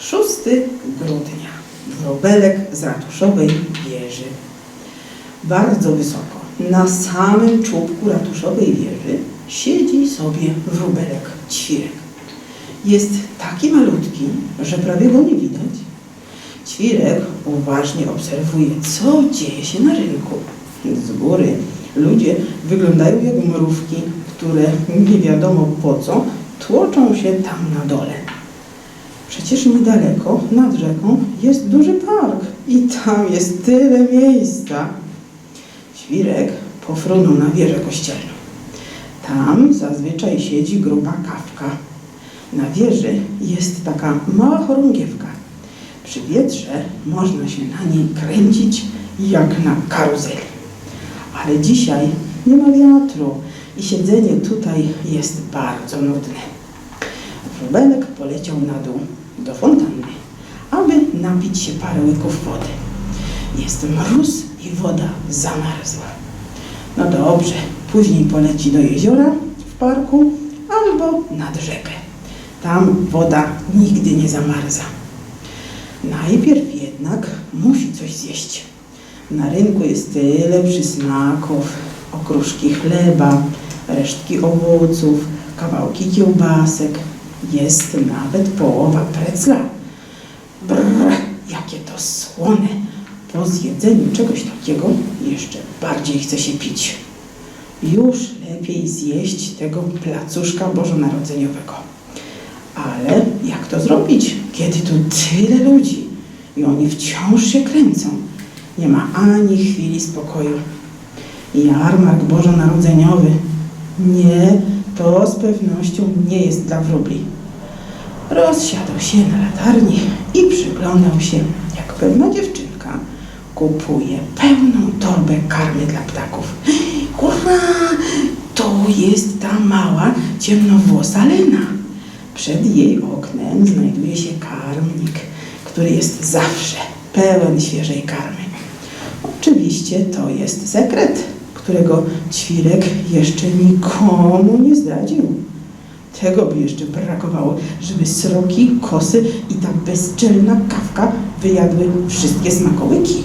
6 grudnia. Wróbelek z ratuszowej wieży. Bardzo wysoko, na samym czubku ratuszowej wieży, siedzi sobie wróbelek ćwirek. Jest taki malutki, że prawie go nie widać. Ćwirek uważnie obserwuje, co dzieje się na rynku. Z góry ludzie wyglądają jak mrówki, które nie wiadomo po co tłoczą się tam na dole. Przecież niedaleko, nad rzeką, jest duży park i tam jest tyle miejsca. Świrek pofrunął na wieżę kościelną. Tam zazwyczaj siedzi gruba kawka. Na wieży jest taka mała chorągiewka. Przy wietrze można się na niej kręcić jak na karuzeli. Ale dzisiaj nie ma wiatru i siedzenie tutaj jest bardzo nudne. Wróbelek poleciał na dół do fontanny, aby napić się parę łyków wody. Jest mróz i woda zamarzła. No dobrze, później poleci do jeziora w parku albo nad rzekę. Tam woda nigdy nie zamarza. Najpierw jednak musi coś zjeść. Na rynku jest tyle przysmaków, okruszki chleba, resztki owoców, kawałki kiełbasek. Jest nawet połowa precla. Brrr, jakie to słone. Po zjedzeniu czegoś takiego jeszcze bardziej chce się pić. Już lepiej zjeść tego placuszka bożonarodzeniowego. Ale jak to zrobić, kiedy tu tyle ludzi i oni wciąż się kręcą? Nie ma ani chwili spokoju. Jarmark bożonarodzeniowy. Nie, to z pewnością nie jest dla wróbli. Rozsiadł się na latarni i przyglądał się, jak pewna dziewczynka kupuje pełną torbę karmy dla ptaków. Hurra! To jest ta mała, ciemnowłosa Lena. Przed jej oknem znajduje się karmnik, który jest zawsze pełen świeżej karmy. Oczywiście to jest sekret, którego ćwirek jeszcze nikomu nie zdradził. Tego by jeszcze brakowało, żeby sroki, kosy i ta bezczelna kawka wyjadły wszystkie smakołyki.